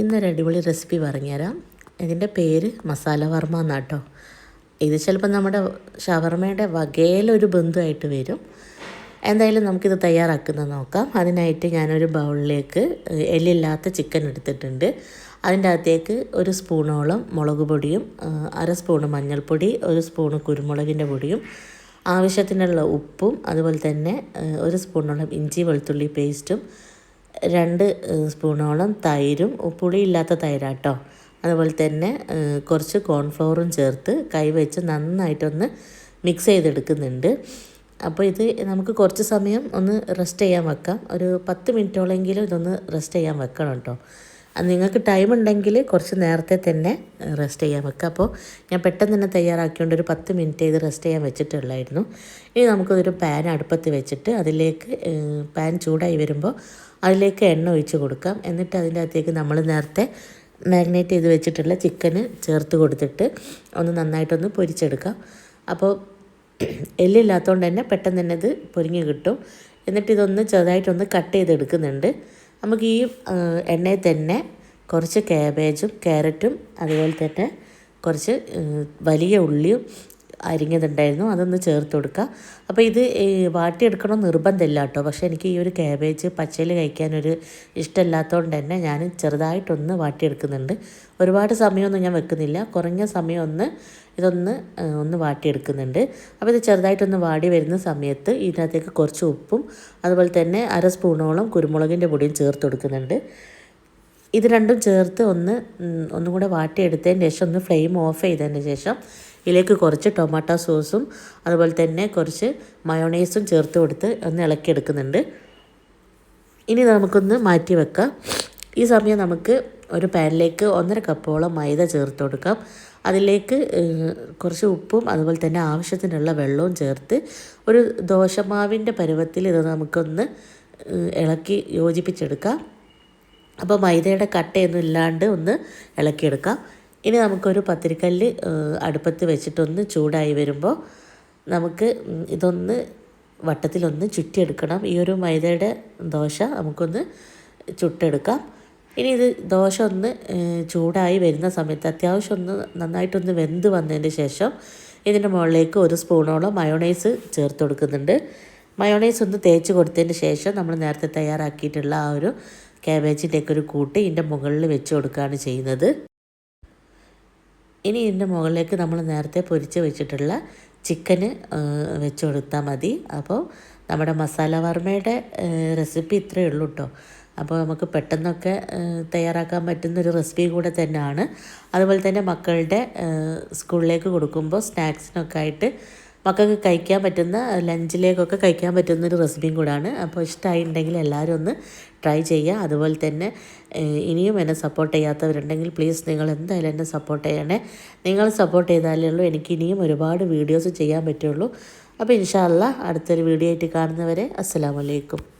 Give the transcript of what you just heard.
ഇന്നൊരു അടിപൊളി റെസിപ്പി പറഞ്ഞുതരാം. ഇതിന്റെ പേര് മസാല വർമ്മ എന്നാട്ടോ. ഇത് ചിലപ്പോൾ നമ്മുടെ ഷവർമയുടെ വകയിലൊരു ബന്ധുവായിട്ട് വരും. എന്തായാലും നമുക്കിത് തയ്യാറാക്കുന്നത് നോക്കാം. അതിനായിട്ട് ഞാനൊരു ബൗളിലേക്ക് എല്ലില്ലാത്ത ചിക്കൻ എടുത്തിട്ടുണ്ട്. അതിന്റെ അകത്തേക്ക് ഒരു സ്പൂണോളം മുളക് പൊടിയും അര സ്പൂണ് മഞ്ഞൾപ്പൊടി ഒരു സ്പൂണ് കുരുമുളകിന്റെ പൊടിയും ആവശ്യത്തിനുള്ള ഉപ്പും അതുപോലെ തന്നെ ഒരു സ്പൂണോളം ഇഞ്ചി വെളുത്തുള്ളി പേസ്റ്റും രണ്ട് സ്പൂണോളം തൈരും പുളിയില്ലാത്ത തൈരാട്ടോ. അതുപോലെ തന്നെ കുറച്ച് കോൺഫ്ലവറും ചേർത്ത് കൈവച്ച് നന്നായിട്ടൊന്ന് മിക്സ് ചെയ്തെടുക്കുന്നുണ്ട്. അപ്പോൾ ഇത് നമുക്ക് കുറച്ച് സമയം ഒന്ന് റെസ്റ്റ് ചെയ്യാൻ വെക്കാം. ഒരു പത്ത് മിനിറ്റോളെങ്കിലും ഇതൊന്ന് റെസ്റ്റ് ചെയ്യാൻ വെക്കണം കേട്ടോ. നിങ്ങൾക്ക് ടൈം ഉണ്ടെങ്കിൽ കുറച്ച് നേരത്തെ തന്നെ റെസ്റ്റ് ചെയ്യാൻ വെക്കുക അപ്പോൾ ഞാൻ പെട്ടെന്ന് തന്നെ തയ്യാറാക്കിക്കൊണ്ട് ഒരു പത്ത് മിനിറ്റ് ഇത് റെസ്റ്റ് ചെയ്യാൻ വെച്ചിട്ടുള്ളായിരുന്നു. ഇനി നമുക്കൊരു പാൻ അടുപ്പത്ത് വെച്ചിട്ട് അതിലേക്ക് പാൻ ചൂടായി വരുമ്പോൾ അതിലേക്ക് എണ്ണ ഒഴിച്ച് കൊടുക്കാം. എന്നിട്ട് അതിന്റെ അകത്തേക്ക് നമ്മൾ നേരത്തെ മാഗ്നേറ്റ് ചെയ്ത് വെച്ചിട്ടുള്ള ചിക്കന് ചേർത്ത് കൊടുത്തിട്ട് ഒന്ന് നന്നായിട്ടൊന്ന് പൊരിച്ചെടുക്കാം. അപ്പോൾ എല്ലില്ലാത്തതുകൊണ്ട് തന്നെ പെട്ടെന്ന് തന്നെ ഇത് പൊരിഞ്ഞ് കിട്ടും. എന്നിട്ട് ഇതൊന്ന് ചെറുതായിട്ടൊന്ന് കട്ട് ചെയ്തെടുക്കുന്നുണ്ട്. നമുക്ക് ഈ എണ്ണയിൽ തന്നെ കുറച്ച് കാബേജും ക്യാരറ്റും അതുപോലെ തന്നെ കുറച്ച് വലിയ ഉള്ളിയും അരിഞ്ഞതുണ്ടായിരുന്നു അതൊന്ന് ചേർത്ത് കൊടുക്കുക. അപ്പോൾ ഇത് വാട്ടിയെടുക്കണം നിർബന്ധമില്ല കേട്ടോ. പക്ഷേ എനിക്ക് ഈ ഒരു ക്യാബേജ് പച്ചയിൽ കഴിക്കാനൊരു ഇഷ്ടമില്ലാത്തതുകൊണ്ട് തന്നെ ഞാൻ ചെറുതായിട്ടൊന്ന് വാട്ടിയെടുക്കുന്നുണ്ട്. ഒരുപാട് സമയമൊന്നും ഞാൻ വെക്കുന്നില്ല. കുറഞ്ഞ സമയം ഒന്ന് ഇതൊന്ന് ഒന്ന് വാട്ടിയെടുക്കുന്നുണ്ട്. അപ്പോൾ ഇത് ചെറുതായിട്ടൊന്ന് വാടി വരുന്ന സമയത്ത് ഇതിനകത്തേക്ക് കുറച്ച് ഉപ്പും അതുപോലെ തന്നെ അര സ്പൂണോളം കുരുമുളകിന്റെ പൊടിയും ചേർത്ത് കൊടുക്കുന്നുണ്ട്. ഇത് രണ്ടും ചേർത്ത് ഒന്ന് ഒന്നും കൂടെ വാട്ടിയെടുത്തതിന് ശേഷം ഒന്ന് ഫ്ലെയിം ഓഫ് ചെയ്തതിന് ശേഷം ഇതിലേക്ക് കുറച്ച് ടൊമാറ്റോ സോസും അതുപോലെ തന്നെ കുറച്ച് മയോണൈസും ചേർത്ത് കൊടുത്ത് ഒന്ന് ഇളക്കിയെടുക്കുന്നുണ്ട്. ഇനി നമുക്കൊന്ന് മാറ്റി വെക്കാം. ഈ സമയം നമുക്ക് ഒരു പാനിലേക്ക് ഒന്നര കപ്പോളം മൈദ ചേർത്ത് കൊടുക്കാം. അതിലേക്ക് കുറച്ച് ഉപ്പും അതുപോലെ തന്നെ ആവശ്യത്തിനുള്ള വെള്ളവും ചേർത്ത് ഒരു ദോശമാവിന്റെ പരുവത്തിൽ ഇത് നമുക്കൊന്ന് ഇളക്കി യോജിപ്പിച്ചെടുക്കാം. അപ്പോൾ മൈദയുടെ കട്ടയൊന്നും ഇല്ലാണ്ട് ഒന്ന് ഇളക്കിയെടുക്കാം. ഇനി നമുക്കൊരു പത്തിരിക്കല്ല് അടുപ്പത്ത് വെച്ചിട്ടൊന്ന് ചൂടായി വരുമ്പോൾ നമുക്ക് ഇതൊന്ന് വട്ടത്തിലൊന്ന് ചുറ്റിയെടുക്കണം. ഈ ഒരു മൈദയുടെ ദോശ നമുക്കൊന്ന് ചുട്ടെടുക്കാം. ഇനി ഇത് ദോശ ഒന്ന് ചൂടായി വരുന്ന സമയത്ത് അത്യാവശ്യം ഒന്ന് നന്നായിട്ടൊന്ന് വെന്ത് വന്നതിന് ശേഷം ഇതിന്റെ മുകളിലേക്ക് ഒരു സ്പൂണോളം മയോണൈസ് ചേർത്ത് കൊടുക്കുന്നുണ്ട്. മയോണൈസ് ഒന്ന് തേച്ച് കൊടുത്തതിന് ശേഷം നമ്മൾ നേരത്തെ തയ്യാറാക്കിയിട്ടുള്ള ആ ഒരു ക്യാബേജിന്റെയൊക്കെ ഒരു കൂട്ട് ഇതിന്റെ മുകളിൽ വെച്ച് കൊടുക്കുകയാണ് ചെയ്യുന്നത്. ഇനി ഇതിന്റെ മുകളിലേക്ക് നമ്മൾ നേരത്തെ പൊരിച്ച് വെച്ചിട്ടുള്ള ചിക്കന് വെച്ച് കൊടുത്താൽ മതി. അപ്പോൾ നമ്മുടെ മസാല വർമ്മയുടെ റെസിപ്പി ഇത്രയേ ഉള്ളൂ കേട്ടോ അപ്പോൾ നമുക്ക് പെട്ടെന്നൊക്കെ തയ്യാറാക്കാൻ പറ്റുന്ന ഒരു റെസിപ്പി കൂടെ തന്നെയാണ്. അതുപോലെ തന്നെ മക്കളുടെ സ്കൂളിലേക്ക് കൊടുക്കുമ്പോൾ സ്നാക്സിനൊക്കെ ആയിട്ട് മക്കൾക്ക് കഴിക്കാൻ പറ്റുന്ന ലഞ്ചിലേക്കൊക്കെ കഴിക്കാൻ പറ്റുന്ന ഒരു റെസിപ്പിയും കൂടാണ്. അപ്പോൾ ഇഷ്ടമായിട്ടുണ്ടെങ്കിൽ എല്ലാവരും ഒന്ന് ട്രൈ ചെയ്യുക. അതുപോലെ തന്നെ ഇനിയും എന്നെ സപ്പോർട്ട് ചെയ്യാത്തവരുണ്ടെങ്കിൽ പ്ലീസ് നിങ്ങൾ എന്തായാലും എന്നെ സപ്പോർട്ട് ചെയ്യണേ. നിങ്ങൾ സപ്പോർട്ട് ചെയ്താലേ ഉള്ളൂ. എനിക്ക് ഇനിയും ഒരുപാട് വീഡിയോസ് ചെയ്യാൻ പറ്റുള്ളൂ. അപ്പോൾ ഇൻഷാല്ല അടുത്തൊരു വീഡിയോ ആയിട്ട് കാണുന്നവരെ അസ്സാം വലൈക്കും